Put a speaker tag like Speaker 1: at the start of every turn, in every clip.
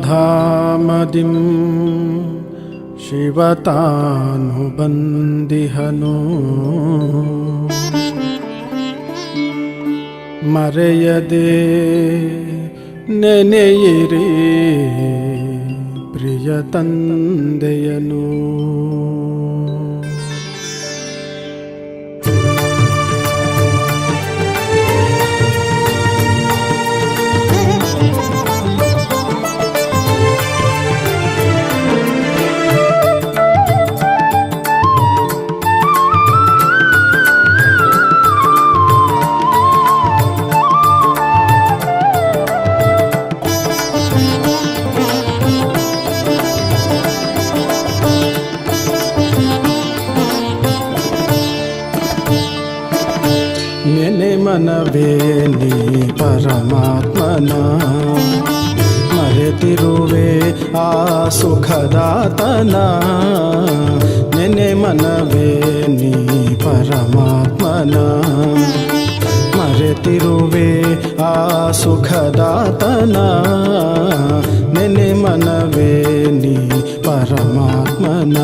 Speaker 1: परमधामदिं ಶಿವತಾನುಬಂದಿಹನು ಮರೆಯದೆ ನೆನೆಯಿರಿ ಪ್ರಿಯ ತಂದೆಯನು ನೆನೆ ಮನವೇ ನೀ ಪರಮಾತ್ಮನ ಮರೆತಿರುವೆ ಆ ಸುಖದಾತನ ನೆನೆ ಮನವೇ ನೀ ಪರಮಾತ್ಮನ ಮರೆತಿರುವೆ ಆ ಸುಖದಾತನ ನೆನೆ ಮನವೇ ನೀ ಪರಮಾತ್ಮನ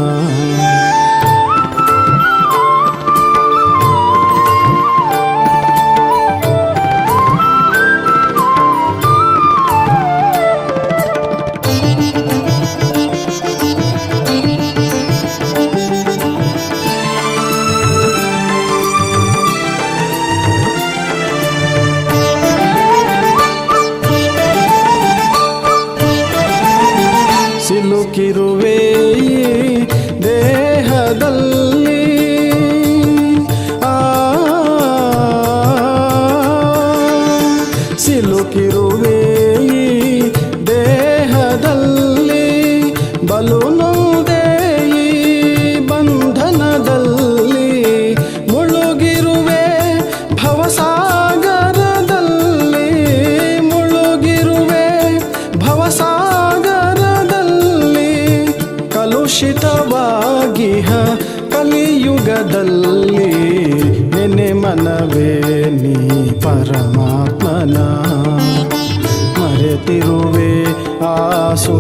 Speaker 1: ಸಿಲುಕಿರುವೆ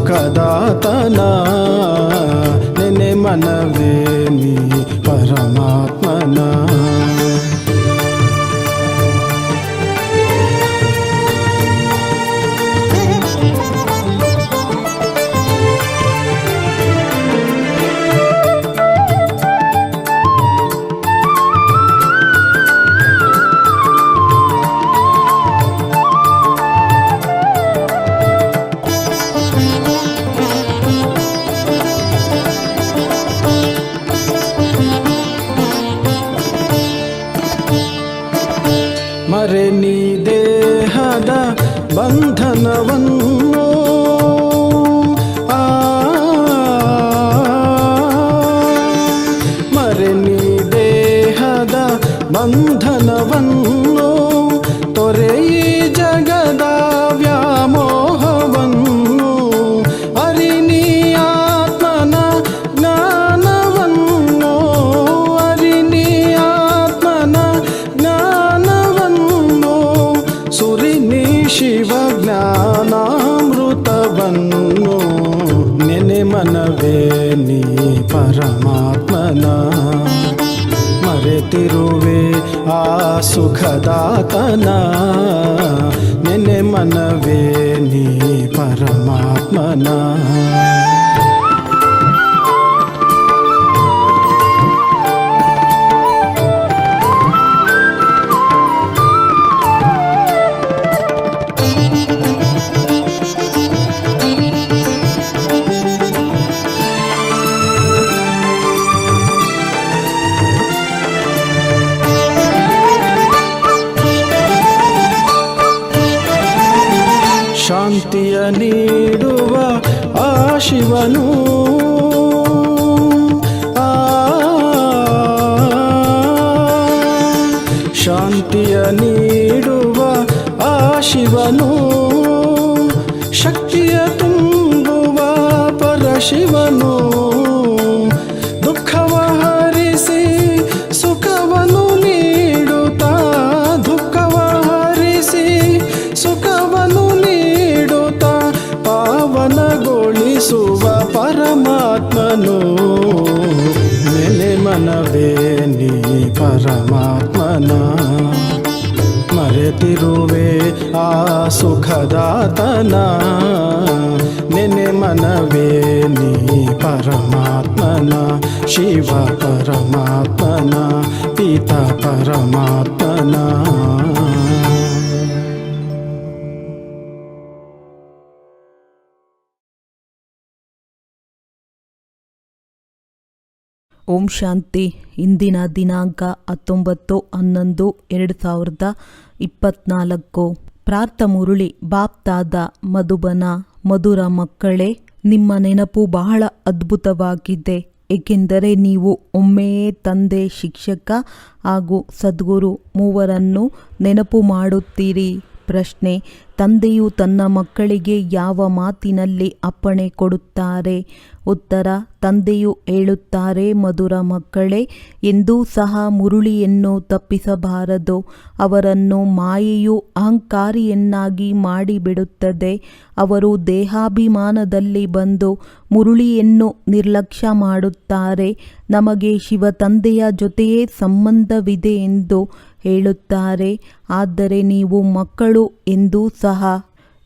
Speaker 1: ಸುಖದಾತನ ನೆನೆ ಮನವೇ ಪರಮಾತ್ಮನ ಮರೆತಿರುವೆ ಆ ಸುಖದಾತನ ನೆನೆ ಮನವೇ ನೀ ಪರಮಾತ್ಮನ ಶಾಂತಿಯ ನೀಡುವ ಆ ಶಿವನು. ಶಾಂತಿಯ ನೀಡುವ ಆ ಶಿವನು. ಶಕ್ತಿಯ ತುಂಬುವ ಪರಶಿವನು. ಮನವೇ ನೀ ಪರಮಾತ್ಮನ ಮರೆತಿರುವೆ ಆ ಸುಖದಾತನ ನೆನೆ ಮನವೇ ನೀ ಪರಮಾತ್ಮನ ಶಿವ ಪರಮಾತ್ಮನ ಪಿತ ಪರಮಾತ್ಮನ
Speaker 2: ಓಂ ಶಾಂತಿ. ಇಂದಿನ ದಿನಾಂಕ ಹತ್ತೊಂಬತ್ತು ಹನ್ನೊಂದು ಎರಡು ಸಾವಿರದ ಇಪ್ಪತ್ನಾಲ್ಕು. ಪ್ರಾರ್ಥ ಮುರುಳಿ, ಬಾಪ್ತಾದ ಮಧುಬನ, ಮಧುರ ಮಕ್ಕಳೇ, ನಿಮ್ಮ ನೆನಪು ಬಹಳ ಅದ್ಭುತವಾಗಿದೆ. ಏಕೆಂದರೆ ನೀವು ಒಮ್ಮೆಯೇ ತಂದೆ, ಶಿಕ್ಷಕ ಹಾಗೂ ಸದ್ಗುರು ಮೂವರನ್ನು ನೆನಪು ಮಾಡುತ್ತೀರಿ. ಪ್ರಶ್ನೆ, ತಂದೆಯು ತನ್ನ ಮಕ್ಕಳಿಗೆ ಯಾವ ಮಾತಿನಲ್ಲಿ ಅಪ್ಪಣೆ ಕೊಡುತ್ತಾರೆ? ಉತ್ತರ, ತಂದೆಯು ಹೇಳುತ್ತಾರೆ, ಮಧುರ ಮಕ್ಕಳೇ, ಎಂದೂ ಸಹ ಮುರುಳಿಯನ್ನು ತಪ್ಪಿಸಬಾರದು. ಅವರನ್ನು ಮಾಯೆಯು ಅಹಂಕಾರಿಯನ್ನಾಗಿ ಮಾಡಿಬಿಡುತ್ತದೆ. ಅವರು ದೇಹಾಭಿಮಾನದಲ್ಲಿ ಬಂದು ಮುರುಳಿಯನ್ನು ನಿರ್ಲಕ್ಷ್ಯ ಮಾಡುತ್ತಾರೆ. ನಮಗೆ ಶಿವ ತಂದೆಯ ಜೊತೆಯೇ ಸಂಬಂಧವಿದೆ ಎಂದು ಹೇಳುತ್ತಾರೆ. ಆದರೆ ನೀವು ಮಕ್ಕಳು, ಎಂದೂ ಸಹ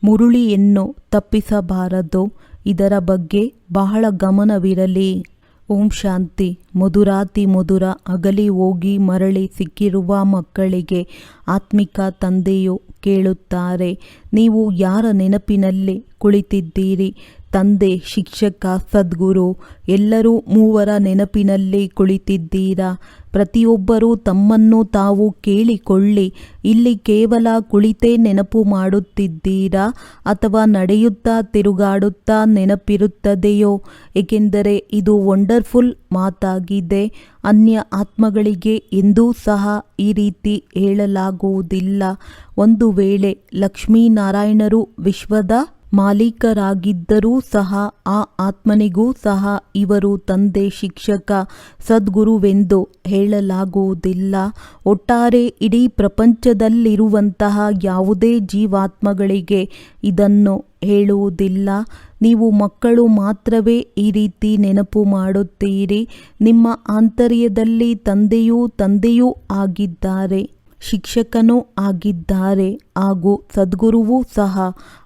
Speaker 2: ಮುರುಳಿಯನ್ನು ತಪ್ಪಿಸಬಾರದು. ಇದರ ಬಗ್ಗೆ ಬಹಳ ಗಮನವಿರಲಿ. ಓಂ ಶಾಂತಿ. ಮಧುರಾತಿ ಮಧುರ ಅಗಲಿ ಹೋಗಿ ಮರಳಿ ಸಿಕ್ಕಿರುವ ಮಕ್ಕಳಿಗೆ ಆತ್ಮಿಕ ತಂದೆಯು ಕೇಳುತ್ತಾರೆ. ನೀವು ಯಾರ ನೆನಪಿನಲ್ಲಿ ಕುಳಿತಿದ್ದೀರಿ? ತಂದೆ, ಶಿಕ್ಷಕ, ಸದ್ಗುರು, ಎಲ್ಲರೂ ಮೂವರ ನೆನಪಿನಲ್ಲಿ ಕುಳಿತಿದ್ದೀರಾ? ಪ್ರತಿಯೊಬ್ಬರೂ ತಮ್ಮನ್ನು ತಾವು ಕೇಳಿಕೊಳ್ಳಿ. ಇಲ್ಲಿ ಕೇವಲ ಕುಳಿತೇ ನೆನಪು ಮಾಡುತ್ತಿದ್ದೀರಾ? ಅಥವಾ ನಡೆಯುತ್ತಾ ತಿರುಗಾಡುತ್ತಾ ನೆನಪಿರುತ್ತದೆಯೋ? ಏಕೆಂದರೆ ಇದು ವಂಡರ್ಫುಲ್ ಮಾತಾಗಿದೆ. ಅನ್ಯ ಆತ್ಮಗಳಿಗೆ ಎಂದೂ ಸಹ ಈ ರೀತಿ ಹೇಳಲಾಗುವುದಿಲ್ಲ. ಒಂದು ವೇಳೆ ಲಕ್ಷ್ಮೀನಾರಾಯಣರು ವಿಶ್ವದ ಮಾಲೀಕರಾಗಿದ್ದರೂ ಸಹ ಆ ಆತ್ಮನಿಗೂ ಸಹ ಇವರು ತಂದೆ ಶಿಕ್ಷಕ ಸದ್ಗುರುವೆಂದು ಹೇಳಲಾಗುವುದಿಲ್ಲ. ಒಟ್ಟಾರೆ ಇಡೀ ಪ್ರಪಂಚದಲ್ಲಿರುವಂತಹ ಯಾವುದೇ ಜೀವಾತ್ಮಗಳಿಗೆ ಇದನ್ನು ಹೇಳುವುದಿಲ್ಲ. ನೀವು ಮಕ್ಕಳು ಮಾತ್ರವೇ ಈ ರೀತಿ ನೆನಪು ಮಾಡುತ್ತೀರಿ. ನಿಮ್ಮ ಆಂತರ್ಯದಲ್ಲಿ ತಂದೆಯೂ ತಂದೆಯೂ ಆಗಿದ್ದಾರೆ. ಶಿಕ್ಷಕನೂ ಆಗಿದ್ದಾರೆ ಹಾಗೂ ಸದ್ಗುರುವೂ ಸಹ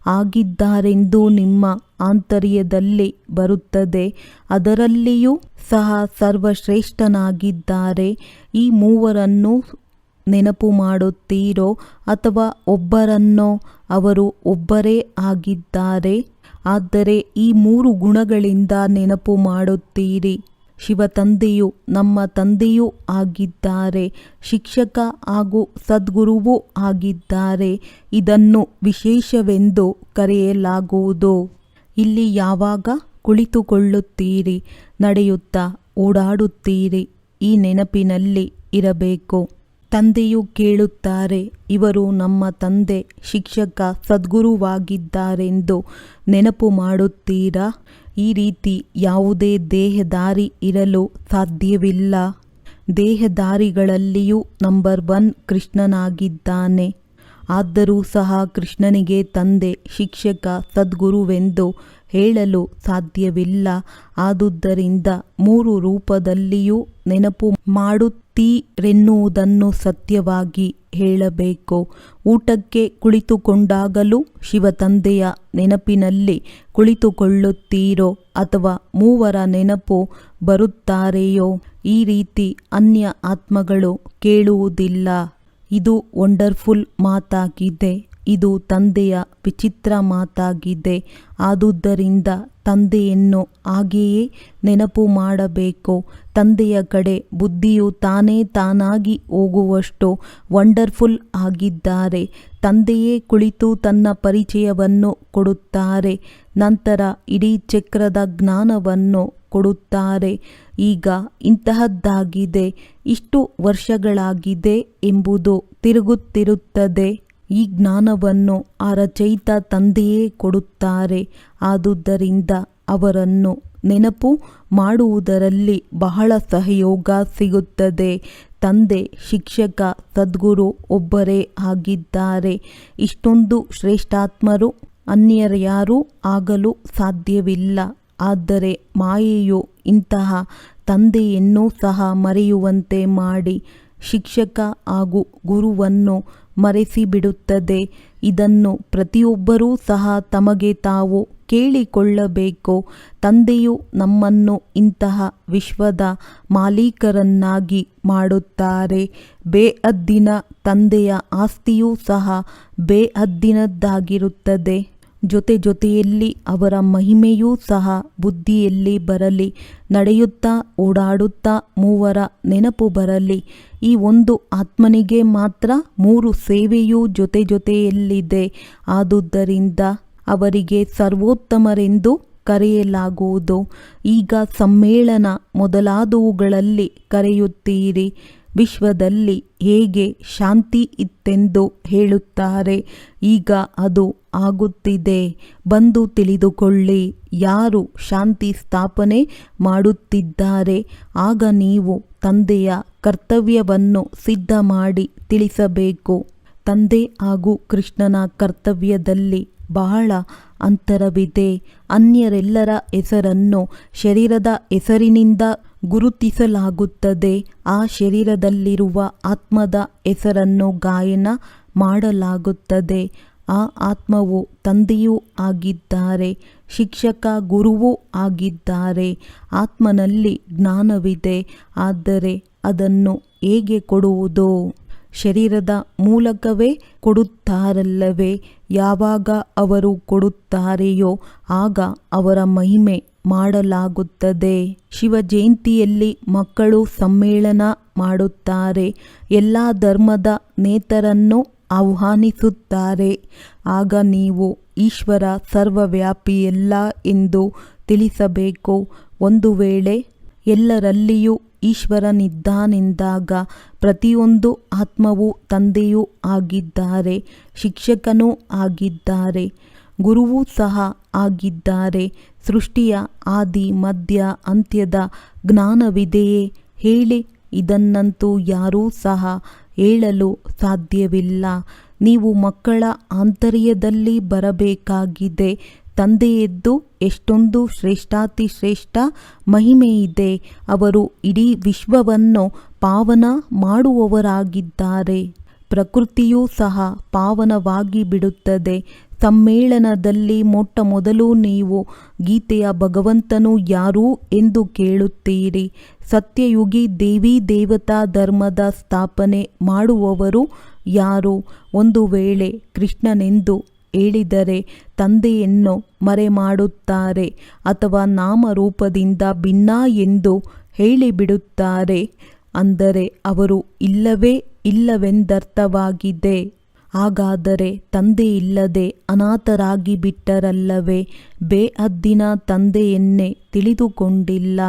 Speaker 2: ಆಗಿದ್ದಾರೆಂದು ನಿಮ್ಮ ಆಂತರ್ಯದಲ್ಲಿ ಬರುತ್ತದೆ. ಅದರಲ್ಲಿಯೂ ಸಹ ಸರ್ವಶ್ರೇಷ್ಠನಾಗಿದ್ದಾರೆ. ಈ ಮೂವರನ್ನು ನೆನಪು ಮಾಡುತ್ತೀರೋ ಅಥವಾ ಒಬ್ಬರನ್ನೋ ಅವರು ಒಬ್ಬರೇ ಆಗಿದ್ದಾರೆ. ಆದರೆ ಈ ಮೂರು ಗುಣಗಳಿಂದ ನೆನಪು ಮಾಡುತ್ತೀರಿ. ಶಿವ ತಂದೆಯು ನಮ್ಮ ತಂದೆಯೂ ಆಗಿದ್ದಾರೆ. ಶಿಕ್ಷಕ ಹಾಗೂ ಸದ್ಗುರುವೂ ಆಗಿದ್ದಾರೆ. ಇದನ್ನು ವಿಶೇಷವೆಂದು ಕರೆಯಲಾಗುವುದು. ಇಲ್ಲಿ ಯಾವಾಗ ಕುಳಿತುಕೊಳ್ಳುತ್ತೀರಿ, ನಡೆಯುತ್ತಾ, ಓಡಾಡುತ್ತೀರಿ, ಈ ನೆನಪಿನಲ್ಲಿ ಇರಬೇಕು. ತಂದೆಯು ಕೇಳುತ್ತಾರೆ, ಇವರು ನಮ್ಮ ತಂದೆ, ಶಿಕ್ಷಕ, ಸದ್ಗುರುವಾಗಿದ್ದಾರೆಂದು ನೆನಪು ಮಾಡುತ್ತೀರಾ? ಈ ರೀತಿ ಯಾವುದೇ ದೇಹದಾರಿ ಇರಲು ಸಾಧ್ಯವಿಲ್ಲ. ದೇಹದಾರಿಗಳಲ್ಲಿಯೂ ನಂಬರ್ ಒನ್ ಕೃಷ್ಣನಾಗಿದ್ದಾನೆ. ಆದರೂ ಸಹ ಕೃಷ್ಣನಿಗೆ ತಂದೆ, ಶಿಕ್ಷಕ, ಸದ್ಗುರುವೆಂದು ಹೇಳಲು ಸಾಧ್ಯವಿಲ್ಲ. ಆದುದರಿಂದ ಮೂರು ರೂಪದಲ್ಲಿಯೂ ನೆನಪು ಮಾಡುತ್ತೀರೆನ್ನುವುದನ್ನು ಸತ್ಯವಾಗಿ ಹೇಳಬೇಕು. ಊಟಕ್ಕೆ ಕುಳಿತುಕೊಂಡಾಗಲೂ ಶಿವತಂದೆಯ ನೆನಪಿನಲ್ಲಿ ಕುಳಿತುಕೊಳ್ಳುತ್ತೀರೋ ಅಥವಾ ಮೂವರ ನೆನಪು ಬರುತ್ತಾರೆಯೋ ಈ ರೀತಿ ಅನ್ಯ ಆತ್ಮಗಳು ಕೇಳುವುದಿಲ್ಲ. ಇದು ವಂಡರ್ಫುಲ್ ಮಾತಾಗಿದೆ. ಇದು ತಂದೆಯ ವಿಚಿತ್ರ ಮಾತಾಗಿದೆ. ಆದುದರಿಂದ ತಂದೆಯನ್ನು ಹಾಗೆಯೇ ನೆನಪು ಮಾಡಬೇಕು. ತಂದೆಯ ಕಡೆ ಬುದ್ಧಿಯು ತಾನೇ ತಾನಾಗಿ ಹೋಗುವಷ್ಟು ವಂಡರ್ಫುಲ್ ಆಗಿದ್ದಾರೆ. ತಂದೆಯೇ ಕುಳಿತು ತನ್ನ ಪರಿಚಯವನ್ನು ಕೊಡುತ್ತಾರೆ. ನಂತರ ಇಡೀ ಚಕ್ರದ ಜ್ಞಾನವನ್ನು ಕೊಡುತ್ತಾರೆ. ಈಗ ಇಂತಹದ್ದಾಗಿದೆ. ಇಷ್ಟು ವರ್ಷಗಳಾಗಿದೆ ಎಂಬುದು ತಿರುಗುತ್ತಿರುತ್ತದೆ. ಈ ಜ್ಞಾನವನ್ನು ಆ ರಚಯಿತ ತಂದೆಯೇ ಕೊಡುತ್ತಾರೆ. ಆದುದರಿಂದ ಅವರನ್ನು ನೆನಪು ಮಾಡುವುದರಲ್ಲಿ ಬಹಳ ಸಹಯೋಗ ಸಿಗುತ್ತದೆ. ತಂದೆ, ಶಿಕ್ಷಕ, ಸದ್ಗುರು ಒಬ್ಬರೇ ಆಗಿದ್ದಾರೆ. ಇಷ್ಟೊಂದು ಶ್ರೇಷ್ಠಾತ್ಮರು ಅನ್ಯರ್ಯಾರೂ ಆಗಲು ಸಾಧ್ಯವಿಲ್ಲ. ಆದರೆ ಮಾಯೆಯು ಇಂತಹ ತಂದೆಯನ್ನು ಸಹ ಮರೆಯುವಂತೆ ಮಾಡಿ ಶಿಕ್ಷಕ ಹಾಗೂ ಗುರುವನ್ನು ಮರೆಸಿಬಿಡುತ್ತದೆ. ಇದನ್ನು ಪ್ರತಿಯೊಬ್ಬರೂ ಸಹ ತಮಗೆ ತಾವು ಕೇಳಿಕೊಳ್ಳಬೇಕು. ತಂದೆಯು ನಮ್ಮನ್ನು ಇಂತಹ ವಿಶ್ವದ ಮಾಲೀಕರನ್ನಾಗಿ ಮಾಡುತ್ತಾರೆ. ಬೇಅದ್ದಿನ ತಂದೆಯ ಆಸ್ತಿಯೂ ಸಹ ಬೇಅದ್ದಿನದ್ದಾಗಿರುತ್ತದೆ ಜೊತೆ ಜೊತೆಯಲ್ಲಿ ಅವರ ಮಹಿಮೆಯೂ ಸಹ ಬುದ್ಧಿಯಲ್ಲಿ ಬರಲಿ, ನಡೆಯುತ್ತಾ ಓಡಾಡುತ್ತಾ ಮೂವರ ನೆನಪು ಬರಲಿ. ಈ ಒಂದು ಆತ್ಮನಿಗೆ ಮಾತ್ರ ಮೂರು ಸೇವೆಯೂ ಜೊತೆ ಜೊತೆಯಲ್ಲಿದೆ ಆದುದರಿಂದ ಅವರಿಗೆ ಸರ್ವೋತ್ತಮರೆಂದು ಕರೆಯಲಾಗುವುದು. ಈಗ ಸಮ್ಮೇಳನ ಮೊದಲಾದವುಗಳಲ್ಲಿ ಕರೆಯುತ್ತೀರಿ. ವಿಶ್ವದಲ್ಲಿ ಹೇಗೆ ಶಾಂತಿ ಇತ್ತೆಂದು ಹೇಳುತ್ತಾರೆ. ಈಗ ಅದು ಆಗುತ್ತಿದೆ. ಬಂದು ತಿಳಿದುಕೊಳ್ಳಿ, ಯಾರು ಶಾಂತಿ ಸ್ಥಾಪನೆ ಮಾಡುತ್ತಿದ್ದಾರೆ, ಆಗ ನೀವು ತಂದೆಯ ಕರ್ತವ್ಯವನ್ನು ಸಿದ್ಧ ಮಾಡಿ ತಿಳಿಸಬೇಕು. ತಂದೆ ಹಾಗೂ ಕೃಷ್ಣನ ಕರ್ತವ್ಯದಲ್ಲಿ ಬಹಳ ಅಂತರವಿದೆ. ಅನ್ಯರೆಲ್ಲರ ಹೆಸರನ್ನು ಶರೀರದ ಹೆಸರಿನಿಂದ ಗುರುತಿಸಲಾಗುತ್ತದೆ. ಆ ಶರೀರದಲ್ಲಿರುವ ಆತ್ಮದ ಹೆಸರನ್ನು ಗಾಯನ ಮಾಡಲಾಗುತ್ತದೆ. ಆ ಆತ್ಮವು ತಂದೆಯೂ ಆಗಿದ್ದಾರೆ, ಶಿಕ್ಷಕ ಗುರುವೂ ಆಗಿದ್ದಾರೆ. ಆತ್ಮನಲ್ಲಿ ಜ್ಞಾನವಿದೆ, ಆದರೆ ಅದನ್ನು ಹೇಗೆ ಕೊಡುವುದು? ಶರೀರದ ಮೂಲಕವೇ ಕೊಡುತ್ತಾರಲ್ಲವೇ? ಯಾವಾಗ ಅವರು ಕೊಡುತ್ತಾರೆಯೋ ಆಗ ಅವರ ಮಹಿಮೆ ಮಾಡಲಾಗುತ್ತದೆ. ಶಿವ ಜಯಂತಿಯಲ್ಲಿ ಮಕ್ಕಳು ಸಮ್ಮೇಳನ ಮಾಡುತ್ತಾರೆ. ಎಲ್ಲ ಧರ್ಮದ ನೇತರನ್ನು ಆಹ್ವಾನಿಸುತ್ತಾರೆ. ಆಗ ನೀವು ಈಶ್ವರ ಸರ್ವವ್ಯಾಪಿಯಲ್ಲ ಎಂದು ತಿಳಿಸಬೇಕು. ಒಂದು ವೇಳೆ ಎಲ್ಲರಲ್ಲಿಯೂ ಈಶ್ವರನಿದ್ದಾನೆಂದಾಗ ಪ್ರತಿಯೊಂದು ಆತ್ಮವು ತಂದೆಯೂ ಆಗಿದ್ದಾರೆ, ಶಿಕ್ಷಕನೂ ಆಗಿದ್ದಾರೆ, ಗುರುವೂ ಸಹ ಆಗಿದ್ದಾರೆ. ಸೃಷ್ಟಿಯ ಆದಿ, ಮಧ್ಯ, ಅಂತ್ಯದ ಜ್ಞಾನವಿದೆಯೇ ಹೇಳಿ ಇದನ್ನಂತೂ ಯಾರೂ ಸಹ ಹೇಳಲು ಸಾಧ್ಯವಿಲ್ಲ. ನೀವು ಮಕ್ಕಳ ಆಂತರ್ಯದಲ್ಲಿ ಬರಬೇಕಾಗಿದೆ. ತಂದೆಯದ್ದು ಎಷ್ಟೊಂದು ಶ್ರೇಷ್ಠಾತಿ ಶ್ರೇಷ್ಠ ಮಹಿಮೆಯಿದೆ. ಅವರು ಇಡೀ ವಿಶ್ವವನ್ನು ಪಾವನ ಮಾಡುವವರಾಗಿದ್ದಾರೆ. ಪ್ರಕೃತಿಯೂ ಸಹ ಪಾವನವಾಗಿ ಬಿಡುತ್ತದೆ ಸಮ್ಮೇಳನದಲ್ಲಿ ಮೊಟ್ಟ ಮೊದಲು ನೀವು ಗೀತೆಯ ಭಗವಂತನು ಯಾರು ಎಂದು ಕೇಳುತ್ತೀರಿ. ಸತ್ಯಯುಗಿ ದೇವಿ ದೇವತಾ ಧರ್ಮದ ಸ್ಥಾಪನೆ ಮಾಡುವವರು ಯಾರು? ಒಂದು ವೇಳೆ ಕೃಷ್ಣನೆಂದು ಹೇಳಿದರೆ ತಂದೆಯನ್ನು ಮರೆಮಾಡುತ್ತಾರೆ ಅಥವಾ ನಾಮರೂಪದಿಂದ ಭಿನ್ನ ಎಂದು ಹೇಳಿಬಿಡುತ್ತಾರೆ. ಅಂದರೆ ಅವರು ಇಲ್ಲವೇ ಇಲ್ಲವೆಂದರ್ಥವಾಗಿದೆ. ಹಾಗಾದರೆ ತಂದೆ ಇಲ್ಲದೆ ಅನಾಥರಾಗಿ ಬಿಟ್ಟರಲ್ಲವೇ? ಬೇಅದ್ದಿನ ತಂದೆಯನ್ನೇ ತಿಳಿದುಕೊಂಡಿಲ್ಲ.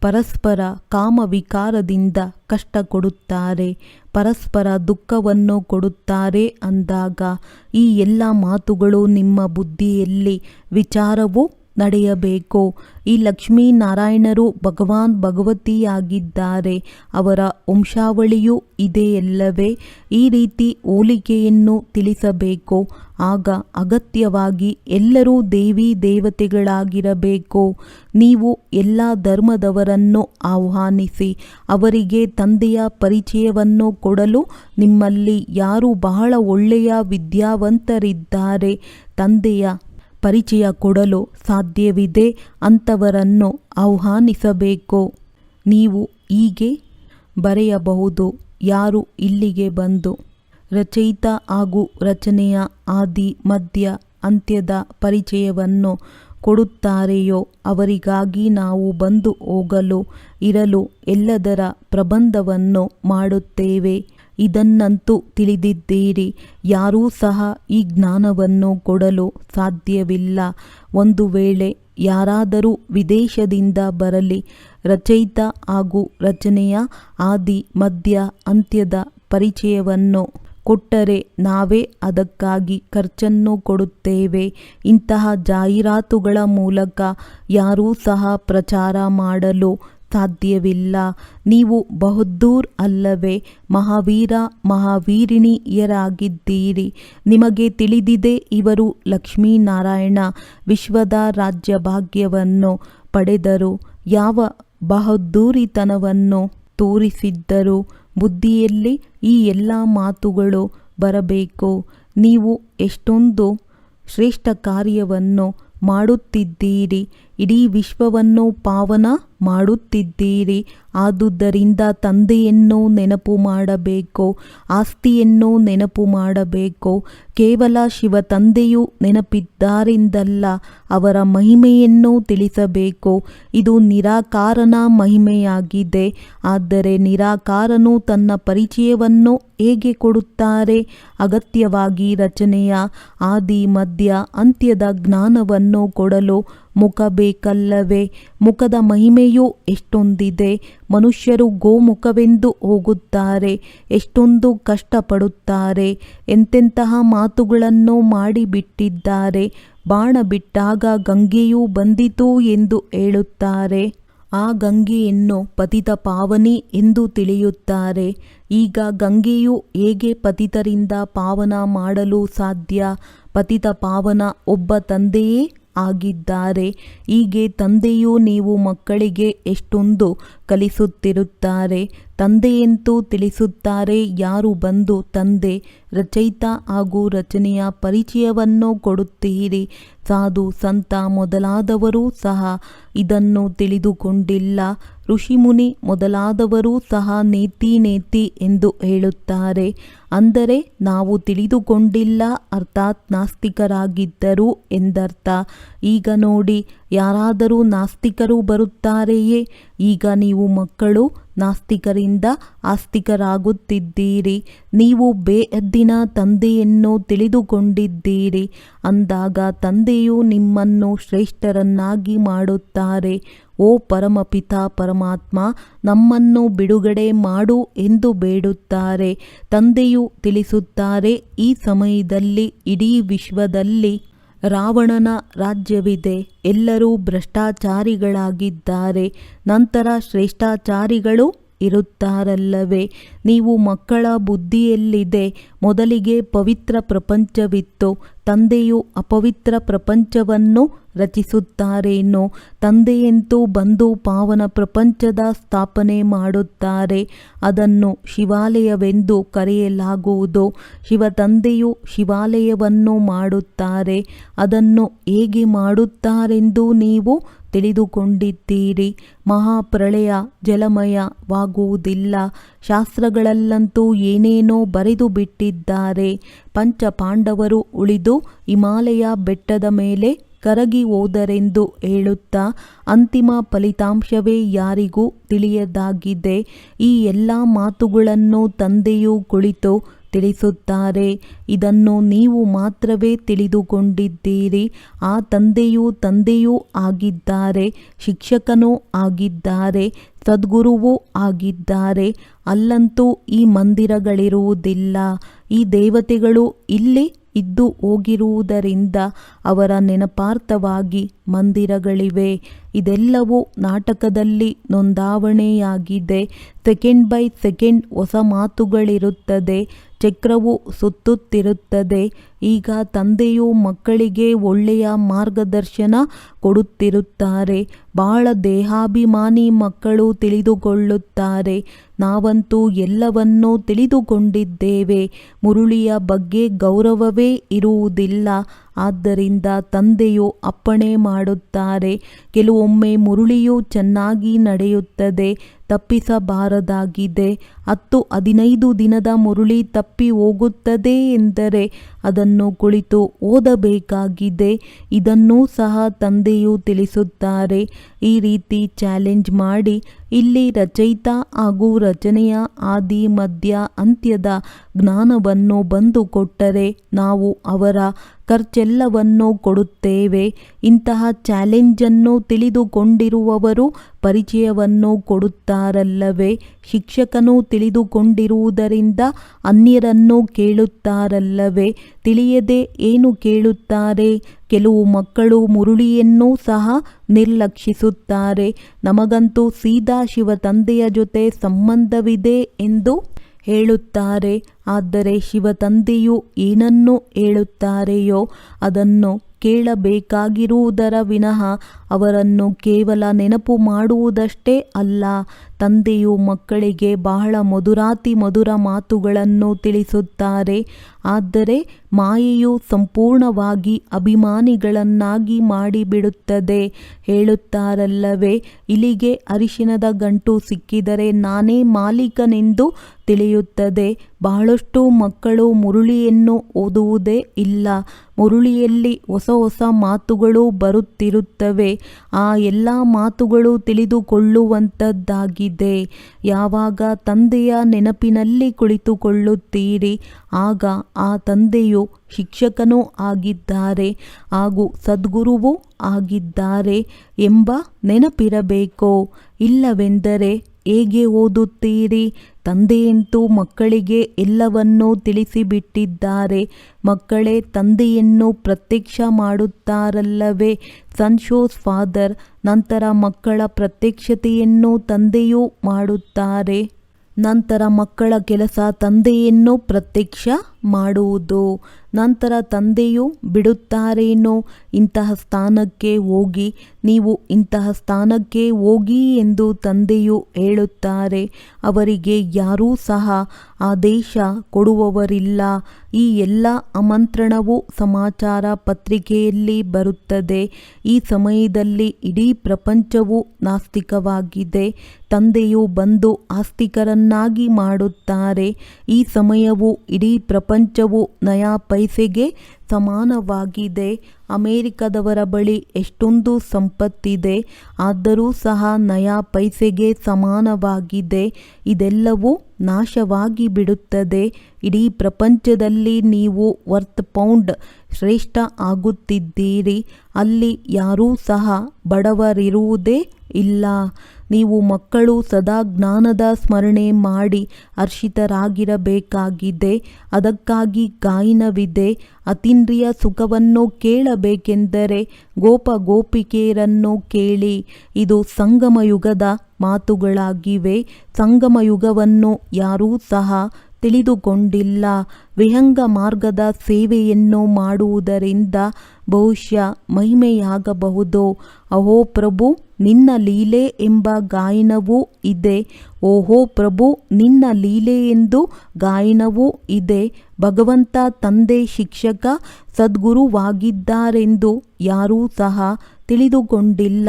Speaker 2: ಪರಸ್ಪರ ಕಾಮವಿಕಾರದಿಂದ ಕಷ್ಟ ಕೊಡುತ್ತಾರೆ ಪರಸ್ಪರ ದುಃಖವನ್ನು ಕೊಡುತ್ತಾರೆ ಅಂದಾಗ ಈ ಎಲ್ಲ ಮಾತುಗಳು ನಿಮ್ಮ ಬುದ್ಧಿಯಲ್ಲಿ ವಿಚಾರವು? ನಡೆಯಬೇಕು? ಈ ಲಕ್ಷ್ಮೀನಾರಾಯಣರು ಭಗವಾನ್ ಭಗವತಿಯಾಗಿದ್ದಾರೆ. ಅವರ ವಂಶಾವಳಿಯೂ ಇದೆಯಲ್ಲವೇ ಈ ರೀತಿ ಹೋಲಿಕೆಯನ್ನು ತಿಳಿಸಬೇಕು? ಆಗ ಅಗತ್ಯವಾಗಿ ಎಲ್ಲರೂ ದೇವಿ ದೇವತೆಗಳಾಗಿರಬೇಕು? ನೀವು ಎಲ್ಲ ಧರ್ಮದವರನ್ನು ಆಹ್ವಾನಿಸಿ, ಅವರಿಗೆ ತಂದೆಯ ಪರಿಚಯವನ್ನು ಕೊಡಲು ನಿಮ್ಮಲ್ಲಿ ಯಾರು ಬಹಳ ಒಳ್ಳೆಯ ವಿದ್ಯಾವಂತರಿದ್ದಾರೆ? ತಂದೆಯ ಪರಿಚಯ ಕೊಡಲು ಸಾಧ್ಯವಿದೆ ಅಂಥವರನ್ನು ಆಹ್ವಾನಿಸಬೇಕು. ನೀವು ಹೀಗೆ ಬರೆಯಬಹುದು, ಯಾರು ಇಲ್ಲಿಗೆ ಬಂದು. ರಚಯಿತ ಹಾಗೂ ರಚನೆಯ ಆದಿ, ಮಧ್ಯ, ಅಂತ್ಯದ ಪರಿಚಯವನ್ನು ಕೊಡುತ್ತಾರೆಯೋ, ಅವರಿಗಾಗಿ ನಾವು ಬಂದು ಹೋಗಲು, ಇರಲು ಎಲ್ಲದರ ಪ್ರಬಂಧವನ್ನು ಮಾಡುತ್ತೇವೆ. ಇದನ್ನಂತೂ ತಿಳಿದಿದ್ದೀರಿ. ಯಾರೂ ಸಹ ಈ ಜ್ಞಾನವನ್ನು ಕೊಡಲು ಸಾಧ್ಯವಿಲ್ಲ. ಒಂದು ವೇಳೆ ಯಾರಾದರೂ ವಿದೇಶದಿಂದ ಬರಲಿ, ರಚಯಿತ ಹಾಗೂ ರಚನೆಯ ಆದಿ, ಮಧ್ಯ, ಅಂತ್ಯದ ಪರಿಚಯವನ್ನು ಕೊಟ್ಟರೆ ನಾವೇ ಅದಕ್ಕಾಗಿ ಖರ್ಚನ್ನು ಕೊಡುತ್ತೇವೆ. ಇಂತಹ ಜಾಹೀರಾತುಗಳ ಮೂಲಕ ಯಾರೂ ಸಹ ಪ್ರಚಾರ ಮಾಡಲು ಸಾಧ್ಯವಿಲ್ಲ. ನೀವು ಬಹುದೂರ್ ಅಲ್ಲವೇ ಮಹಾವೀರ, ಮಹಾವೀರಿಣಿಯರಾಗಿದ್ದೀರಿ. ನಿಮಗೆ ತಿಳಿದಿದೆ ಇವರು ಲಕ್ಷ್ಮೀನಾರಾಯಣ ವಿಶ್ವದ ರಾಜ್ಯ ಭಾಗ್ಯವನ್ನು ಪಡೆದರು. ಯಾವ ಬಹದ್ದೂರಿತನವನ್ನು ತೋರಿಸಿದ್ದರು ಬುದ್ಧಿಯಲ್ಲಿ ಈ ಎಲ್ಲ ಮಾತುಗಳು ಬರಬೇಕು. ನೀವು ಎಷ್ಟೊಂದು ಶ್ರೇಷ್ಠ ಕಾರ್ಯವನ್ನು ಮಾಡುತ್ತಿದ್ದೀರಿ. ಇಡೀ ವಿಶ್ವವನ್ನು ಪಾವನ ಮಾಡುತ್ತಿದ್ದೀರಿ. ಆದುದರಿಂದ ತಂದೆಯನ್ನು ನೆನಪು ಮಾಡಬೇಕು, ಆಸ್ತಿಯನ್ನು ನೆನಪು ಮಾಡಬೇಕು. ಕೇವಲ ಶಿವ ತಂದೆಯು ನೆನಪಿದ್ದಾರೆಂದಲ್ಲ, ಅವರ ಮಹಿಮೆಯನ್ನು ತಿಳಿಸಬೇಕು. ಇದು ನಿರಾಕಾರನ ಮಹಿಮೆಯಾಗಿದೆ. ಆದರೆ ನಿರಾಕಾರನು ತನ್ನ ಪರಿಚಯವನ್ನು ಹೇಗೆ ಕೊಡುತ್ತಾರೆ? ಅಗತ್ಯವಾಗಿ ರಚನೆಯ ಆದಿ ಮಧ್ಯ ಅಂತ್ಯದ ಜ್ಞಾನವನ್ನು ಕೊಡಲು ಮುಖ ಬೇಕಲ್ಲವೇ? ಮುಖದ ಮಹಿಮೆಯು ಎಷ್ಟೊಂದಿದೆ? ಮನುಷ್ಯರು ಗೋಮುಖವೆಂದು ಹೋಗುತ್ತಾರೆ, ಎಷ್ಟೊಂದು ಕಷ್ಟಪಡುತ್ತಾರೆ, ಎಂತೆಂತಹ ಮಾತುಗಳನ್ನು ಮಾಡಿಬಿಟ್ಟಿದ್ದಾರೆ, ಬಾಣ ಬಿಟ್ಟಾಗ ಗಂಗೆಯೂ ಬಂದಿತು ಎಂದು ಹೇಳುತ್ತಾರೆ. ಆ ಗಂಗೆಯನ್ನು ಪತಿತ ಪಾವನಿ ಎಂದು ತಿಳಿಯುತ್ತಾರೆ. ಈಗ ಗಂಗೆಯು ಹೇಗೆ ಪತಿತರಿಂದ ಪಾವನ ಮಾಡಲು ಸಾಧ್ಯ? ಪತಿತ ಪಾವನ ಒಬ್ಬ ತಂದೆಯೇ? ಆಗಿದ್ದಾರೆ. ಹೀಗೆ ತಂದೆಯು ನೀವು ಮಕ್ಕಳಿಗೆ ಎಷ್ಟೊಂದು ಕಲಿಸುತ್ತಿರುತ್ತಾರೆ. ತಂದೆಯಂತೂ ತಿಳಿಸುತ್ತಾರೆ, ಯಾರು ಬಂದು ತಂದೆ ರಚಯಿತ ಹಾಗೂ ರಚನೆಯ ಪರಿಚಯವನ್ನು ಕೊಡುತ್ತೀರಿ. ಸಾಧು, ಸಂತ ಮೊದಲಾದವರೂ ಸಹ ಇದನ್ನು ತಿಳಿದುಕೊಂಡಿಲ್ಲ. ಋಷಿಮುನಿ ಮೊದಲಾದವರೂ ಸಹ ನೇತಿ ನೇತಿ ಎಂದು ಹೇಳುತ್ತಾರೆ. ಅಂದರೆ ನಾವು ತಿಳಿದುಕೊಂಡಿಲ್ಲ, ಅರ್ಥಾತ್ ನಾಸ್ತಿಕರಾಗಿದ್ದರು ಎಂದರ್ಥ. ಈಗ ನೋಡಿ, ಯಾರಾದರೂ ನಾಸ್ತಿಕರು ಬರುತ್ತಾರೆಯೇ? ಈಗ ನೀವು ಮಕ್ಕಳು ನಾಸ್ತಿಕರಿಂದ ಆಸ್ತಿಕರಾಗುತ್ತಿದ್ದೀರಿ. ನೀವು ಬೇಅದ್ದಿನ ತಂದೆಯನ್ನು ತಿಳಿದುಕೊಂಡಿದ್ದೀರಿ. ಅಂದಾಗ ತಂದೆಯು ನಿಮ್ಮನ್ನು ಶ್ರೇಷ್ಠರನ್ನಾಗಿ ಮಾಡುತ್ತಾರೆ. ಓ ಪರಮಪಿತಾ ಪರಮಾತ್ಮ, ನಮ್ಮನ್ನು ಬಿಡುಗಡೆ ಮಾಡು ಎಂದು ಬೇಡುತ್ತಾರೆ. ತಂದೆಯು ತಿಳಿಸುತ್ತಾರೆ, ಈ ಸಮಯದಲ್ಲಿ, ಇಡೀ ವಿಶ್ವದಲ್ಲಿ ರಾವಣನ ರಾಜ್ಯವಿದೆ. ಎಲ್ಲರೂ ಭ್ರಷ್ಟಾಚಾರಿಗಳಾಗಿದ್ದಾರೆ. ನಂತರ ಶ್ರೇಷ್ಠಾಚಾರಿಗಳು ಇರುತ್ತಾರಲ್ಲವೇ? ನೀವು ಮಕ್ಕಳ ಬುದ್ಧಿಯಲ್ಲಿದೆ. ಮೊದಲಿಗೆ ಪವಿತ್ರ ಪ್ರಪಂಚವಿತ್ತು. ತಂದೆಯು ಅಪವಿತ್ರ ಪ್ರಪಂಚವನ್ನು ರಚಿಸುತ್ತಾರೇನೋ? ತಂದೆಯಂತೂ ಬಂದು ಪಾವನ ಪ್ರಪಂಚದ ಸ್ಥಾಪನೆ ಮಾಡುತ್ತಾರೆ. ಅದನ್ನು ಶಿವಾಲಯವೆಂದು ಕರೆಯಲಾಗುವುದು. ಶಿವ ತಂದೆಯು ಶಿವಾಲಯವನ್ನು ಮಾಡುತ್ತಾರೆ. ಅದನ್ನು ಹೇಗೆ ಮಾಡುತ್ತಾರೆಂದು ನೀವು ತಿಳಿದುಕೊಂಡಿದ್ದೀರಿ. ಮಹಾಪ್ರಳಯ ಜಲಮಯವಾಗುವುದಿಲ್ಲ. ಶಾಸ್ತ್ರಗಳಲ್ಲಂತೂ ಏನೇನೋ ಬರೆದು ಬಿಟ್ಟಿದ್ದಾರೆ. ಪಂಚ ಪಾಂಡವರು ಉಳಿದು ಹಿಮಾಲಯ ಬೆಟ್ಟದ ಮೇಲೆ ಕರಗಿ ಹೋದರೆಂದು ಹೇಳುತ್ತಾ, ಅಂತಿಮ ಫಲಿತಾಂಶವೇ ಯಾರಿಗೂ ತಿಳಿಯದಾಗಿದೆ. ಈ ಎಲ್ಲ ಮಾತುಗಳನ್ನು ತಂದೆಯು ಕುಳಿತು ತಿಳಿಸುತ್ತಾರೆ. ಇದನ್ನು ನೀವು ಮಾತ್ರವೇ ತಿಳಿದುಕೊಂಡಿದ್ದೀರಿ. ಆ ತಂದೆಯು ತಂದೆಯೂ ಆಗಿದ್ದಾರೆ, ಶಿಕ್ಷಕನೂ ಆಗಿದ್ದಾರೆ, ಸದ್ಗುರುವೂ ಆಗಿದ್ದಾರೆ. ಅಲ್ಲಂತೂ ಈ ಮಂದಿರಗಳಿರುವುದಿಲ್ಲ. ಈ ದೇವತೆಗಳು ಇಲ್ಲಿ ಇದ್ದು ಹೋಗಿರುವುದರಿಂದ ಅವರ ನೆನಪಾರ್ಥವಾಗಿ ಮಂದಿರಗಳಿವೆ. ಇದೆಲ್ಲವೂ ನಾಟಕದಲ್ಲಿ ನೋಂದಾವಣೆಯಾಗಿದೆ. ಸೆಕೆಂಡ್ ಬೈ ಸೆಕೆಂಡ್ ಹೊಸ ಮಾತುಗಳಿರುತ್ತದೆ. ಚಕ್ರವು ಸುತ್ತುತ್ತಿರುತ್ತದೆ. ಈಗ ತಂದೆಯು ಮಕ್ಕಳಿಗೆ ಒಳ್ಳೆಯ ಮಾರ್ಗದರ್ಶನ ಕೊಡುತ್ತಿರುತ್ತಾರೆ. ಬಹಳ ದೇಹಾಭಿಮಾನಿ ಮಕ್ಕಳು ತಿಳಿದುಕೊಳ್ಳುತ್ತಾರೆ. ನಾವಂತೂ ಎಲ್ಲವನ್ನೂ ತಿಳಿದುಕೊಂಡಿದ್ದೇವೆ. ಮುರುಳಿಯ ಬಗ್ಗೆ ಗೌರವವೇ ಇರುವುದಿಲ್ಲ. ಆದ್ದರಿಂದ ತಂದೆಯು ಅಪ್ಪಣೆ ಮಾಡುತ್ತಾರೆ. ಕೆಲವೊಮ್ಮೆ ಮುರುಳಿಯು ಚೆನ್ನಾಗಿ ನಡೆಯುತ್ತದೆ. ತಪ್ಪಿಸಬಾರದಾಗಿದೆ. ಹತ್ತು ಹದಿನೈದು ದಿನದ ಮುರುಳಿ ತಪ್ಪಿ ಹೋಗುತ್ತದೆ ಎಂದರೆ ಅದನ್ನು ಕುಳಿತು ಓದಬೇಕಾಗಿದೆ. ಇದನ್ನೂ ಸಹ ತಂದೆಯು ತಿಳಿಸುತ್ತಾರೆ. ಈ ರೀತಿ ಚಾಲೆಂಜ್ ಮಾಡಿ ಇಲ್ಲಿ ರಚಯಿತ ಹಾಗೂ ರಚನೆಯ ಆದಿ ಮಧ್ಯ ಅಂತ್ಯದ ಜ್ಞಾನವನ್ನು ಬಂದು ಕೊಟ್ಟರೆ ನಾವು ಅವರ ಖರ್ಚೆಲ್ಲವನ್ನು ಕೊಡುತ್ತೇವೆ. ಇಂತಹ ಚಾಲೆಂಜನ್ನು ತಿಳಿದುಕೊಂಡಿರುವವರು ಪರಿಚಯವನ್ನು ಕೊಡುತ್ತಾರಲ್ಲವೇ? ಶಿಕ್ಷಕನು ತಿಳಿದುಕೊಂಡಿರುವುದರಿಂದ ಅನ್ಯರನ್ನು ಕೇಳುತ್ತಾರಲ್ಲವೇ? ತಿಳಿಯದೆ ಏನು ಕೇಳುತ್ತಾರೆ? ಕೆಲವು ಮಕ್ಕಳು ಮುರುಳಿಯನ್ನೂ ಸಹ ನಿರ್ಲಕ್ಷಿಸುತ್ತಾರೆ. ನಮಗಂತೂ ಸೀದಾ ಶಿವ ತಂದೆಯ ಜೊತೆ ಸಂಬಂಧವಿದೆ ಎಂದು ಹೇಳುತ್ತಾರೆ. ಆದರೆ ಶಿವ ತಂದೆಯು ಏನನ್ನು ಹೇಳುತ್ತಾರೆಯೋ ಅದನ್ನು ಕೇಳಬೇಕಾಗಿರುವುದರ ವಿನಃ ಅವರನ್ನು ಕೇವಲ ನೆನಪು ಮಾಡುವುದಷ್ಟೇ ಅಲ್ಲ, ತಂದೆಯು ಮಕ್ಕಳಿಗೆ ಬಹಳ ಮಧುರಾತಿ ಮಧುರ ಮಾತುಗಳನ್ನು ತಿಳಿಸುತ್ತಾರೆ. ಆದರೆ ಮಾಯೆಯು ಸಂಪೂರ್ಣವಾಗಿ ಅಭಿಮಾನಿಗಳನ್ನಾಗಿ ಮಾಡಿಬಿಡುತ್ತದೆ. ಹೇಳುತ್ತಾರಲ್ಲವೇ ಇಲ್ಲಿಗೆ ಅರಿಶಿನದ ಗಂಟು ಸಿಕ್ಕಿದರೆ ನಾನೇ ಮಾಲೀಕನೆಂದು ತಿಳಿಯುತ್ತದೆ. ಬಹಳಷ್ಟು ಮಕ್ಕಳು ಮುರುಳಿಯನ್ನು ಓದುವುದೇ ಇಲ್ಲ. ಮುರುಳಿಯಲ್ಲಿ ಹೊಸ ಹೊಸ ಮಾತುಗಳು ಬರುತ್ತಿರುತ್ತವೆ. ಆ ಎಲ್ಲ ಮಾತುಗಳು ತಿಳಿದುಕೊಳ್ಳುವಂಥದ್ದಾಗಿದೆ ಯಾವಾಗ ತಂದೆಯ ನೆನಪಿನಲ್ಲಿ ಕುಳಿತುಕೊಳ್ಳುತ್ತೀರಿ, ಆಗ ಆ ತಂದೆಯು ಶಿಕ್ಷಕನೂ ಆಗಿದ್ದಾರೆ, ಹಾಗೂ ಸದ್ಗುರುವೂ ಆಗಿದ್ದಾರೆ ಎಂಬ ನೆನಪಿರಬೇಕು. ಇಲ್ಲವೆಂದರೆ ಹೇಗೆ ಓದುತ್ತೀರಿ? ತಂದೆಯಂತೂ ಮಕ್ಕಳಿಗೆ ಎಲ್ಲವನ್ನೂ ತಿಳಿಸಿಬಿಟ್ಟಿದ್ದಾರೆ. ಮಕ್ಕಳೇ, ತಂದೆಯನ್ನು ಪ್ರತ್ಯಕ್ಷ ಮಾಡುತ್ತಾರಲ್ಲವೇ? ಸನ್ಶೋಸ್ ಫಾದರ್, ನಂತರ ಮಕ್ಕಳ ಪ್ರತ್ಯಕ್ಷತೆಯನ್ನು ತಂದೆಯೂ ಮಾಡುತ್ತಾರೆ. ನಂತರ ಮಕ್ಕಳ ಕೆಲಸ ತಂದೆಯನ್ನು ಪ್ರತ್ಯಕ್ಷ ಮಾಡುವುದು. ನಂತರ ತಂದೆಯು ಬಿಡುತ್ತಾರೇನೋ? ಇಂತಹ ಸ್ಥಾನಕ್ಕೆ ಹೋಗಿ, ನೀವು ಇಂತಹ ಸ್ಥಾನಕ್ಕೆ ಹೋಗಿ ಎಂದು ತಂದೆಯು ಹೇಳುತ್ತಾರೆ. ಅವರಿಗೆ ಯಾರೂ ಸಹ ಆದೇಶ ಕೊಡುವವರಿಲ್ಲ. ಈ ಎಲ್ಲ ಆಮಂತ್ರಣವು ಸಮಾಚಾರ ಪತ್ರಿಕೆಯಲ್ಲಿ ಬರುತ್ತದೆ. ಈ ಸಮಯದಲ್ಲಿ ಇಡೀ ಪ್ರಪಂಚವು ನಾಸ್ತಿಕವಾಗಿದೆ. ತಂದೆಯು ಬಂದು ಆಸ್ತಿಕರನ್ನಾಗಿ ಮಾಡುತ್ತಾರೆ. ಈ ಸಮಯವು ಇಡೀ ಪ್ರಪಂಚವು ನಯಾ ಪೈಸೆಗೆ ಸಮಾನವಾಗಿದೆ. ಅಮೇರಿಕದವರ ಬಳಿ ಎಷ್ಟೊಂದು ಸಂಪತ್ತಿದೆ, ಆದರೂ ಸಹ ನಯಾ ಪೈಸೆಗೆ ಸಮಾನವಾಗಿದೆ. ಇದೆಲ್ಲವೂ ನಾಶವಾಗಿ ಬಿಡುತ್ತದೆ. ಇಡೀ ಪ್ರಪಂಚದಲ್ಲಿ ನೀವು ವರ್ತ್ ಪೌಂಡ್ ಶ್ರೇಷ್ಠ ಆಗುತ್ತಿದ್ದೀರಿ. ಅಲ್ಲಿ ಯಾರೂ ಸಹ ಬಡವರಿರುವುದೇ ಇಲ್ಲ. ನೀವು ಮಕ್ಕಳು ಸದಾ ಜ್ಞಾನದ ಸ್ಮರಣೆ ಮಾಡಿ ಹರ್ಷಿತರಾಗಿರಬೇಕಾಗಿದೆ ಅದಕ್ಕಾಗಿ ಗಾಯನವಿದೆ. ಅತೀಂದ್ರಿಯ ಸುಖವನ್ನು ಕೇಳಬೇಕೆಂದರೆ ಗೋಪ ಗೋಪಿಕೆಯರನ್ನು ಕೇಳಿ. ಇದು ಸಂಗಮಯುಗದ ಮಾತುಗಳಾಗಿವೆ. ಸಂಗಮಯುಗವನ್ನು ಯಾರೂ ಸಹ ತಿಳಿದುಕೊಂಡಿಲ್ಲ. ವಿಹಂಗ ಮಾರ್ಗದ ಸೇವೆಯನ್ನು ಮಾಡುವುದರಿಂದ ಬಹುಶಃ ಮಹಿಮೆಯಾಗಬಹುದು? ಅಹೋ ಪ್ರಭು, ನಿನ್ನ ಲೀಲೆ ಎಂಬ ಗಾಯನವೂ ಇದೆ. ಓಹೋ ಪ್ರಭು, ನಿನ್ನ ಲೀಲೆ ಎಂದು ಗಾಯನವೂ ಇದೆ. ಭಗವಂತ ತಂದೆ ಶಿಕ್ಷಕ ಸದ್ಗುರುವಾಗಿದ್ದಾರೆಂದು ಯಾರೂ ಸಹ ತಿಳಿದುಕೊಂಡಿಲ್ಲ.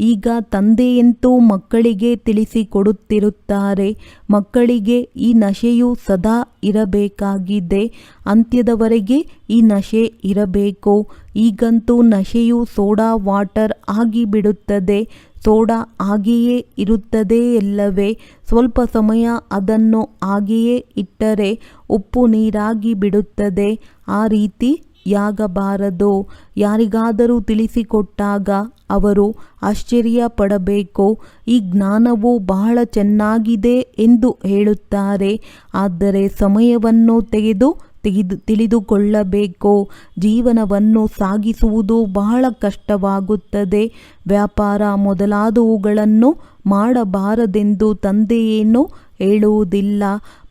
Speaker 2: ಈಗ ತಂದೆಯಂತೂ ಮಕ್ಕಳಿಗೆ ತಿಳಿಸಿಕೊಡುತ್ತಿರುತ್ತಾರೆ. ಮಕ್ಕಳಿಗೆ ಈ ನಶೆಯು ಸದಾ ಇರಬೇಕಾಗಿದೆ. ಅಂತ್ಯದವರೆಗೆ ಈ ನಶೆ ಇರಬೇಕು. ಈಗಂತೂ ನಶೆಯು ಸೋಡಾ ವಾಟರ್ ಆಗಿಬಿಡುತ್ತದೆ. ಸೋಡಾ ಹಾಗೆಯೇ ಇರುತ್ತದೆಯಲ್ಲವೇ? ಸ್ವಲ್ಪ ಸಮಯ ಅದನ್ನು ಹಾಗೆಯೇ ಇಟ್ಟರೆ ಉಪ್ಪು ನೀರಾಗಿ ಬಿಡುತ್ತದೆ. ಆ ರೀತಿ ಯಾಗಬಾರದು. ಯಾರಿಗಾದರೂ ತಿಳಿಸಿಕೊಟ್ಟಾಗ ಅವರು ಆಶ್ಚರ್ಯ ಪಡಬೇಕು ಈ ಜ್ಞಾನವು ಬಹಳ ಚೆನ್ನಾಗಿದೆ ಎಂದು ಹೇಳುತ್ತಾರೆ. ಆದರೆ ಸಮಯವನ್ನು ತೆಗೆದು ತೆಗೆದು ತಿಳಿದುಕೊಳ್ಳಬೇಕು? ಜೀವನವನ್ನು ಸಾಗಿಸುವುದು ಬಹಳ ಕಷ್ಟವಾಗುತ್ತದೆ. ವ್ಯಾಪಾರ ಮೊದಲಾದವುಗಳನ್ನು ಮಾಡಬಾರದೆಂದು ತಂದೆಯೇನು ಹೇಳುವುದಿಲ್ಲ.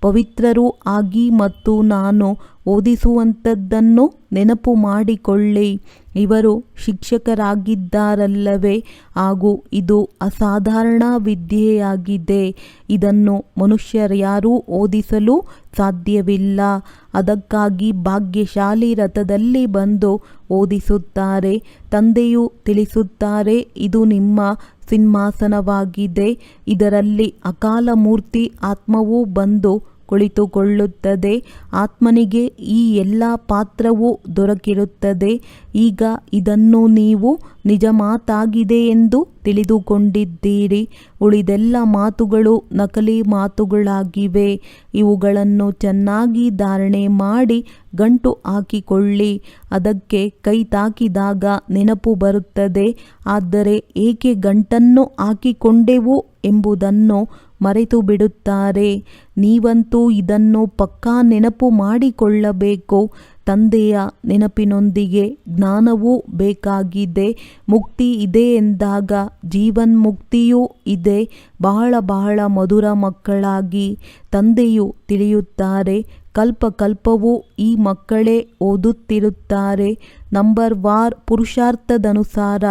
Speaker 2: ಪವಿತ್ರರು ಆಗಿ ಮತ್ತು ನಾನು ಓದಿಸುವಂಥದ್ದನ್ನು ನೆನಪು ಮಾಡಿಕೊಳ್ಳಿ. ಇವರು ಶಿಕ್ಷಕರಾಗಿದ್ದಾರಲ್ಲವೇ? ಹಾಗೂ ಇದು ಅಸಾಧಾರಣ ವಿದ್ಯೆಯಾಗಿದೆ. ಇದನ್ನು ಮನುಷ್ಯರ್ಯಾರೂ ಓದಿಸಲು ಸಾಧ್ಯವಿಲ್ಲ. ಅದಕ್ಕಾಗಿ ಭಾಗ್ಯಶಾಲಿ ರಥದಲ್ಲಿ ಬಂದು ಓದಿಸುತ್ತಾರೆ. ತಂದೆಯು ತಿಳಿಸುತ್ತಾರೆ, ಇದು ನಿಮ್ಮ ಸಿಂಹಾಸನವಾಗಿದೆ ಇದರಲ್ಲಿ ಅಕಾಲ ಮೂರ್ತಿ ಆತ್ಮವು ಬಂದು ಕುಳಿತುಕೊಳ್ಳುತ್ತದೆ. ಆತ್ಮನಿಗೆ ಈ ಎಲ್ಲ ಪಾತ್ರವು ದೊರಕಿರುತ್ತದೆ. ಈಗ ಇದನ್ನು ನೀವು ನಿಜ ಮಾತಾಗಿದೆ ಎಂದು ತಿಳಿದುಕೊಂಡಿದ್ದೀರಿ. ಉಳಿದೆಲ್ಲ ಮಾತುಗಳು ನಕಲಿ ಮಾತುಗಳಾಗಿವೆ. ಇವುಗಳನ್ನು ಚೆನ್ನಾಗಿ ಧಾರಣೆ ಮಾಡಿ ಗಂಟು ಹಾಕಿಕೊಳ್ಳಿ. ಅದಕ್ಕೆ ಕೈ ತಾಕಿದಾಗ ನೆನಪು ಬರುತ್ತದೆ. ಆದರೆ ಏಕೆ ಗಂಟನ್ನು ಹಾಕಿಕೊಂಡೆವು ಎಂಬುದನ್ನು ಮರೆತು ಬಿಡುತ್ತಾರೆ ನೀವಂತೂ ಇದನ್ನು ಪಕ್ಕಾ ನೆನಪು ಮಾಡಿಕೊಳ್ಳಬೇಕು. ತಂದೆಯ ನೆನಪಿನೊಂದಿಗೆ ಜ್ಞಾನವೂ ಬೇಕಾಗಿದೆ. ಮುಕ್ತಿ ಇದೆ ಎಂದಾಗ ಜೀವನ್ಮುಕ್ತಿಯೂ ಇದೆ. ಬಹಳ ಬಹಳ ಮಧುರ ಮಕ್ಕಳಾಗಿ ತಂದೆಯು ತಿಳಿಯುತ್ತಾರೆ. ಕಲ್ಪ ಕಲ್ಪವೂ ಈ ಮಕ್ಕಳೇ ಓದುತ್ತಿರುತ್ತಾರೆ. ನಂಬರ್ ವಾರ್ ಪುರುಷಾರ್ಥದನುಸಾರ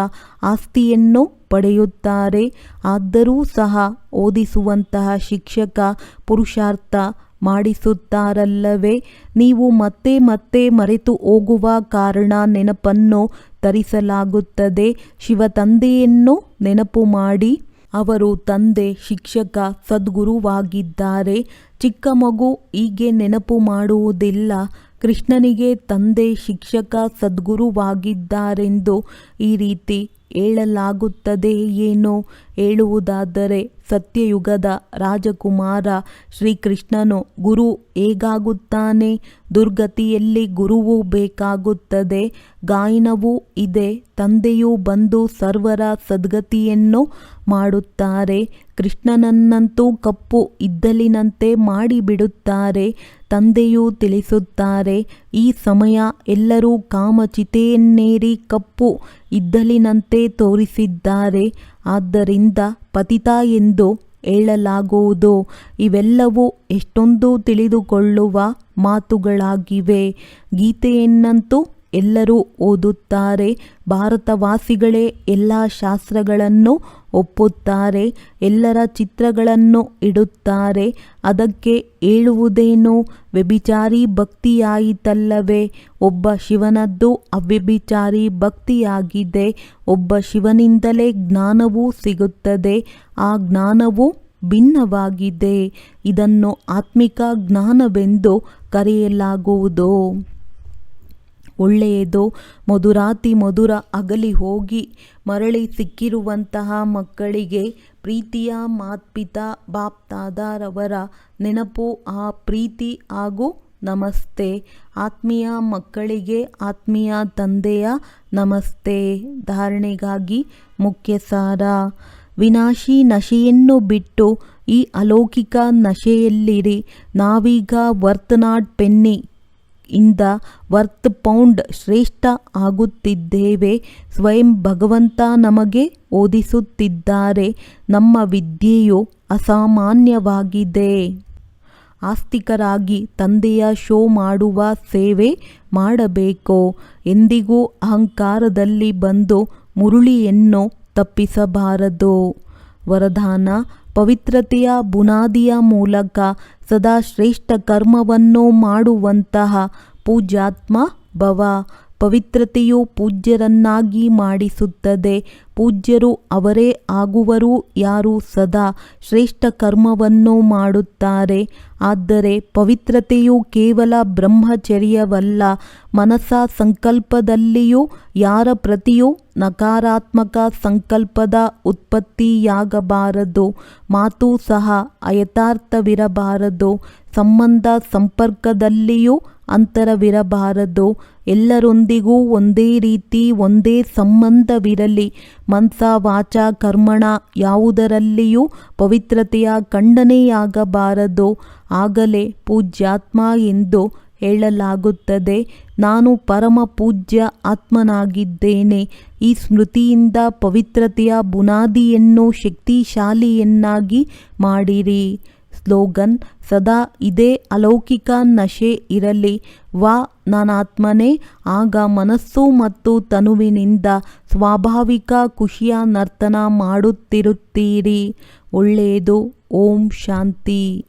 Speaker 2: ಆಸ್ತಿಯನ್ನು ಪಡೆಯುತ್ತಾರೆ. ಆದರೂ ಸಹ ಓದಿಸುವಂತಹ ಶಿಕ್ಷಕ ಪುರುಷಾರ್ಥ ಮಾಡಿಸುತ್ತಾರಲ್ಲವೇ? ನೀವು ಮತ್ತೆ ಮತ್ತೆ ಮರೆತು ಹೋಗುವ ಕಾರಣ ನೆನಪನ್ನು ತರಿಸಲಾಗುತ್ತದೆ. ಶಿವತಂದೆಯನ್ನು ನೆನಪು ಮಾಡಿ. ಅವರು ತಂದೆ, ಶಿಕ್ಷಕ, ಸದ್ಗುರುವಾಗಿದ್ದಾರೆ. ಚಿಕ್ಕ ಮಗು ಹೀಗೆ ನೆನಪು ಮಾಡುವುದಿಲ್ಲ. ಕೃಷ್ಣನಿಗೆ ತಂದೆ, ಶಿಕ್ಷಕ, ಸದ್ಗುರುವಾಗಿದ್ದಾರೆಂದು ಈ ರೀತಿ ಹೇಳಲಾಗುತ್ತದೆ ಏನು ಹೇಳುವುದಾದರೆ ಸತ್ಯಯುಗದ ರಾಜಕುಮಾರ ಶ್ರೀಕೃಷ್ಣನು ಗುರು ಹೇಗಾಗುತ್ತಾನೆ? ದುರ್ಗತಿಯಲ್ಲಿ ಗುರುವು ಬೇಕಾಗುತ್ತದೆ, ಗಾಯನವೂ ಇದೆ, ತಂದೆಯು ಬಂದು ಸರ್ವರ ಸದ್ಗತಿಯನ್ನು ಮಾಡುತ್ತಾರೆ, ಕೃಷ್ಣನನ್ನಂತೂ ಕಪ್ಪು ಇದ್ದಲಿನಂತೆ ಮಾಡಿಬಿಡುತ್ತಾರೆ, ತಂದೆಯು ತಿಳಿಸುತ್ತಾರೆ, ಈ ಸಮಯ ಎಲ್ಲರೂ ಕಾಮಚಿತೆಯನ್ನೇರಿ ಕಪ್ಪು ಇದ್ದಲಿನಂತೆ ತೋರಿಸಿದ್ದಾರೆ. ಆದ್ದರಿಂದ ಪತಿತ ಎಂದು ಹೇಳಲಾಗುವುದು. ಇವೆಲ್ಲವೂ ಎಷ್ಟೊಂದು ತಿಳಿದುಕೊಳ್ಳುವ ಮಾತುಗಳಾಗಿವೆ. ಗೀತೆಯನ್ನಂತೂ ಎಲ್ಲರೂ ಓದುತ್ತಾರೆ. ಭಾರತವಾಸಿಗಳೇ ಎಲ್ಲ ಶಾಸ್ತ್ರಗಳನ್ನು ಒಪ್ಪುತ್ತಾರೆ. ಎಲ್ಲರ ಚಿತ್ರಗಳನ್ನು ಇಡುತ್ತಾರೆ. ಅದಕ್ಕೆ ಹೇಳುವುದೇನು? ವ್ಯಭಿಚಾರಿ ಭಕ್ತಿಯಾಯಿತಲ್ಲವೇ? ಒಬ್ಬ ಶಿವನದ್ದು ಅವ್ಯಭಿಚಾರಿ ಭಕ್ತಿಯಾಗಿದೆ. ಒಬ್ಬ ಶಿವನಿಂದಲೇ ಜ್ಞಾನವೂ ಸಿಗುತ್ತದೆ. ಆ ಜ್ಞಾನವು ಭಿನ್ನವಾಗಿದೆ. ಇದನ್ನು ಆತ್ಮಿಕ ಜ್ಞಾನವೆಂದು ಕರೆಯಲಾಗುವುದು. ಒಳ್ಳೆಯದು? ಮಧುರಾತಿ ಮಧುರ ಅಗಲಿ ಹೋಗಿ ಮರಳಿ ಸಿಕ್ಕಿರುವಂತಹ ಮಕ್ಕಳಿಗೆ ಪ್ರೀತಿಯ ಮಾತ್ಪಿತ ಬಾಪ್ತಾದಾರವರ ನೆನಪು ಆ ಪ್ರೀತಿ ಹಾಗೂ ನಮಸ್ತೆ. ಆತ್ಮೀಯ ಮಕ್ಕಳಿಗೆ ಆತ್ಮೀಯ ತಂದೆಯ ನಮಸ್ತೆ. ಧಾರಣೆಗಾಗಿ ಮುಖ್ಯ ಸಾರ ವಿನಾಶಿ ನಶೆಯನ್ನು ಬಿಟ್ಟು ಈ ಅಲೌಕಿಕ ನಶೆಯಲ್ಲಿರಿ. ನಾವೀಗ ವರ್ತನಾಡ್ ಪೆನ್ನಿ. ಇಂದ ವರ್ತ್ ಪೌಂಡ್ ಶ್ರೇಷ್ಠ ಆಗುತ್ತಿದ್ದೇವೆ. ಸ್ವಯಂ ಭಗವಂತ ನಮಗೆ ಓದಿಸುತ್ತಿದ್ದಾರೆ. ನಮ್ಮ ವಿದ್ಯೆಯು ಅಸಾಮಾನ್ಯವಾಗಿದೆ. ಆಸ್ತಿಕರಾಗಿ ತಂದೆಯ ಶೋ ಮಾಡುವ ಸೇವೆ ಮಾಡಬೇಕು. ಎಂದಿಗೂ ಅಹಂಕಾರದಲ್ಲಿ ಬಂದು ಮುರುಳಿಯನ್ನು ತಪ್ಪಿಸಬಾರದು. ವರದಾನ ಪವಿತ್ರತೆಯ ಬುನಾದಿಯ ಮೂಲಕ ಸದಾ ಶ್ರೇಷ್ಠ ಕರ್ಮವನ್ನು ಮಾಡುವಂತಹ ಪೂಜಾತ್ಮ ಭವ. ಪವಿತ್ರತೆಯು ಪೂಜ್ಯರನ್ನಾಗಿ ಮಾಡಿಸುತ್ತದೆ. ಪೂಜ್ಯರು ಅವರೇ ಆಗುವರು, ಯಾರು ಸದಾ ಶ್ರೇಷ್ಠ ಕರ್ಮವನ್ನು ಮಾಡುತ್ತಾರೆ. ಆದರೆ ಪವಿತ್ರತೆಯು ಕೇವಲ ಬ್ರಹ್ಮಚರ್ಯವಲ್ಲ ಮನಸ ಸಂಕಲ್ಪದಲ್ಲಿಯೂ ಯಾರ ಪ್ರತಿಯೂ ನಕಾರಾತ್ಮಕ ಸಂಕಲ್ಪದ ಉತ್ಪತ್ತಿಯಾಗಬಾರದು. ಮಾತು ಸಹ ಅಯಥಾರ್ಥವಿರಬಾರದು. ಸಂಬಂಧ ಸಂಪರ್ಕದಲ್ಲಿಯೂ ಅಂತರವಿರಬಾರದು. ಎಲ್ಲರೊಂದಿಗೂ ಒಂದೇ ರೀತಿ, ಒಂದೇ ಸಂಬಂಧವಿರಲಿ. ಮನ್ಸ, ವಾಚ, ಕರ್ಮಣ ಯಾವುದರಲ್ಲಿಯೂ ಪವಿತ್ರತೆಯ ಖಂಡನೆಯಾಗಬಾರದು. ಆಗಲೇ ಪೂಜ್ಯಾತ್ಮ ಎಂದು ಹೇಳಲಾಗುತ್ತದೆ. ನಾನು ಪರಮ ಪೂಜ್ಯ ಆತ್ಮನಾಗಿದ್ದೇನೆ. ಈ ಸ್ಮೃತಿಯಿಂದ ಪವಿತ್ರತೆಯ ಬುನಾದಿಯನ್ನು, ಶಕ್ತಿಶಾಲಿಯನ್ನಾಗಿ ಮಾಡಿರಿ. ಸ್ಲೋಗನ್ ಸದಾ ಇದೇ ಅಲೌಕಿಕ ನಶೆ ಇರಲಿ. ವಾ ನಾನಾತ್ಮನೇ, ಆಗ ಮನಸ್ಸು ಮತ್ತು ತನುವಿನಿಂದ ಸ್ವಾಭಾವಿಕ ಖುಷಿಯ ನರ್ತನ ಮಾಡುತ್ತಿರುತ್ತೀರಿ. ಒಳ್ಳೆಯದು. ಓಂ ಶಾಂತಿ.